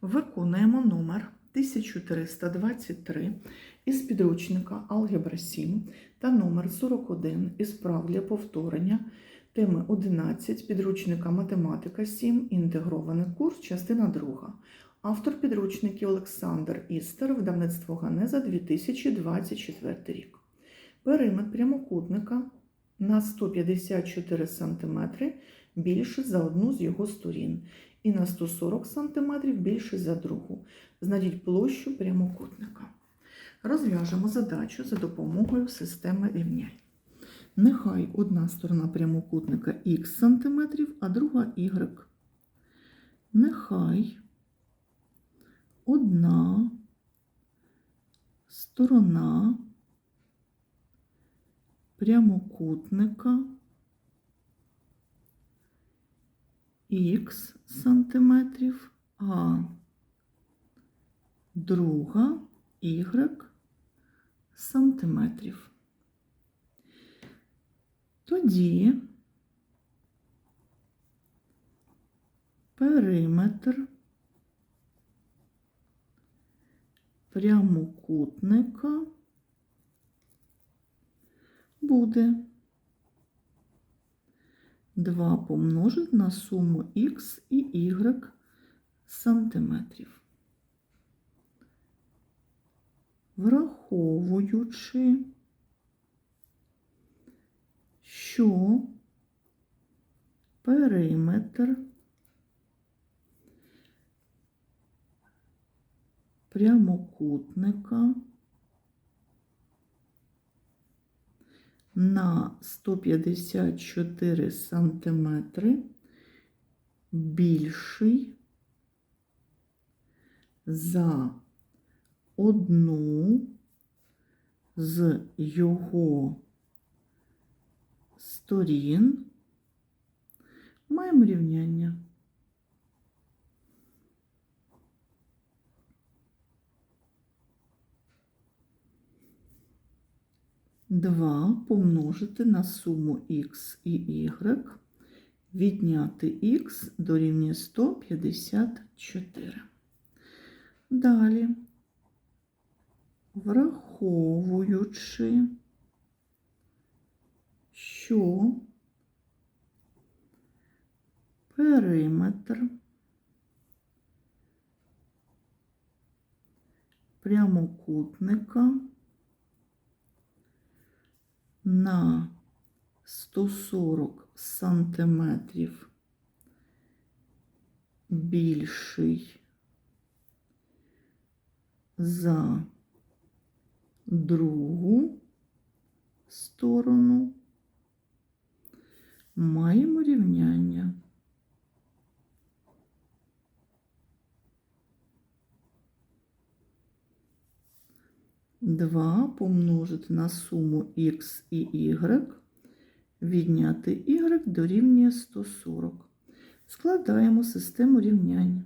Виконуємо номер 1323 із підручника Алгебра 7 та номер 41 із прав для повторення. Теми 11 підручника Математика 7, інтегрований курс, частина 2. Автор підручників Олександр Істер, видавництво Ганеза 2024 рік. Периметр прямокутника на 154 см більше за одну з його сторін і на 140 см більше за другу. Знайдіть площу прямокутника. Розв'яжемо задачу за допомогою системи рівнянь. Нехай одна сторона прямокутника х см, а друга y. Нехай одна сторона прямокутника х сантиметрів, а друга y сантиметрів. Тоді периметр прямокутника буде 2 помножити на суму х і y сантиметрів. Враховуючи, що периметр прямокутника на 154 сантиметри більший за одну з його сторін маємо рівняння. Два помножити на суму х і y, відняти х дорівнює 154. Далі, враховуючи, що периметр прямокутника на 140 сантиметрів більший за другу сторону маємо рівняння. Два помножити на суму х і y, відняти y дорівнює 140. Складаємо систему рівнянь.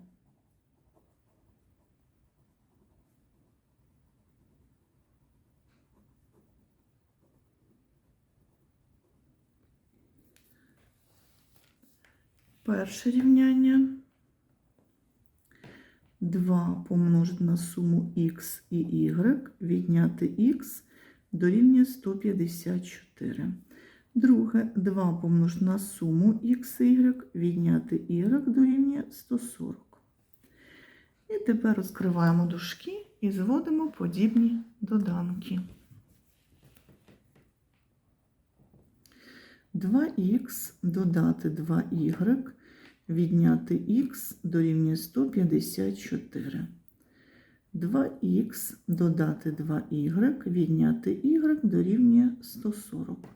Перше рівняння 2 помножити на суму х і y, відняти х дорівнює 154. Друге 2 помножити на суму х і y, відняти y дорівнює 140. І тепер розкриваємо дужки і зводимо подібні доданки. 2х додати 2y, відняти х дорівнює 154. 2х додати 2y, відняти y дорівнює 140.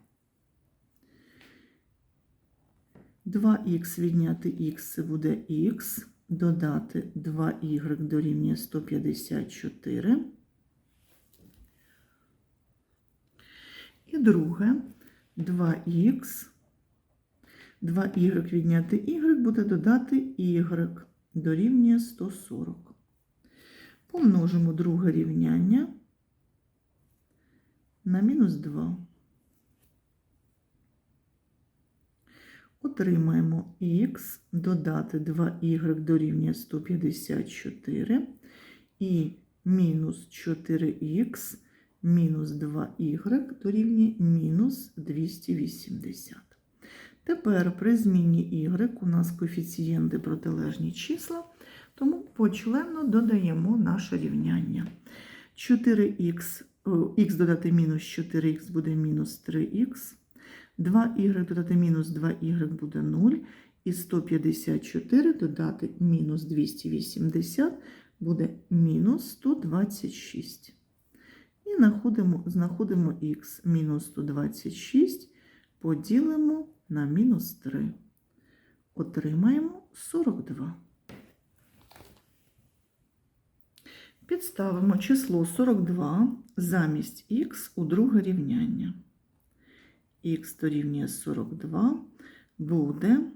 2х відняти х це буде х, додати 2y дорівнює 154. І друге 2х, 2y відняти y буде додати y дорівнює 140. Помножимо друге рівняння на мінус 2. Отримаємо х додати 2y дорівнює 154 і мінус 4х мінус 2y дорівнює мінус 280. Тепер при зміні y у нас коефіцієнти протилежні числа, тому почленно додаємо наше рівняння. 4х, х додати мінус 4х буде мінус 3х, 2y додати мінус 2y буде 0, і 154 додати мінус 280 буде мінус 126. І знаходимо х мінус 126, поділимо на мінус 3. Отримаємо 42. Підставимо число 42 замість х у друге рівняння. х дорівнює 42 буде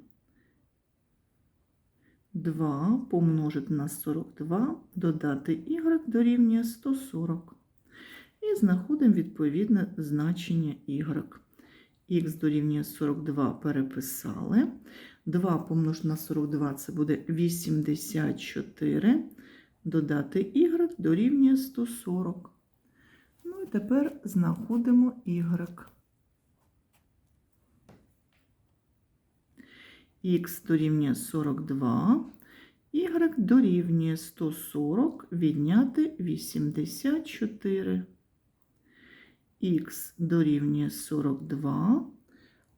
2 помножити на 42, додати y дорівнює 140. І знаходимо відповідне значення y. х дорівнює 42 переписали. 2 помножити на 42 це буде 84. Додати y дорівнює 140. Ну і тепер знаходимо y. х дорівнює 42, y дорівнює 140 відняти 84. Х дорівнює 42,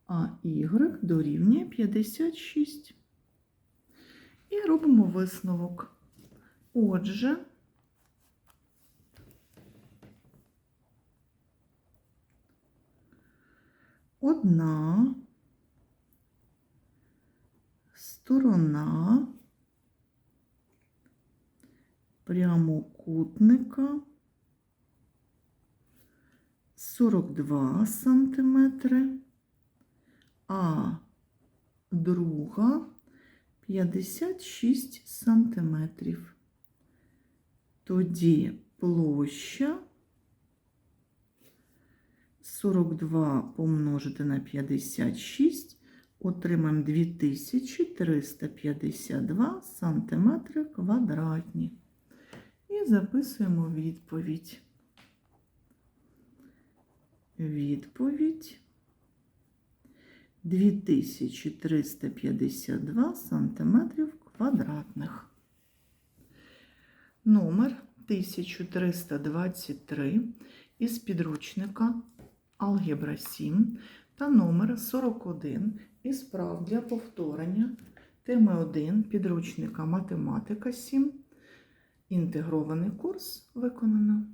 а y дорівнює 56. І робимо висновок. Отже, одна сторона прямокутника 42 сантиметри, а друга 56 сантиметрів. Тоді площа 42 помножити на 56 отримаємо 2352 сантиметри квадратні. І записуємо відповідь. Відповідь 2352 сантиметрів квадратних. Номер 1323 із підручника Алгебра 7 та номер 41 із прав для повторення теми 1 підручника Математика 7. Інтегрований курс виконано.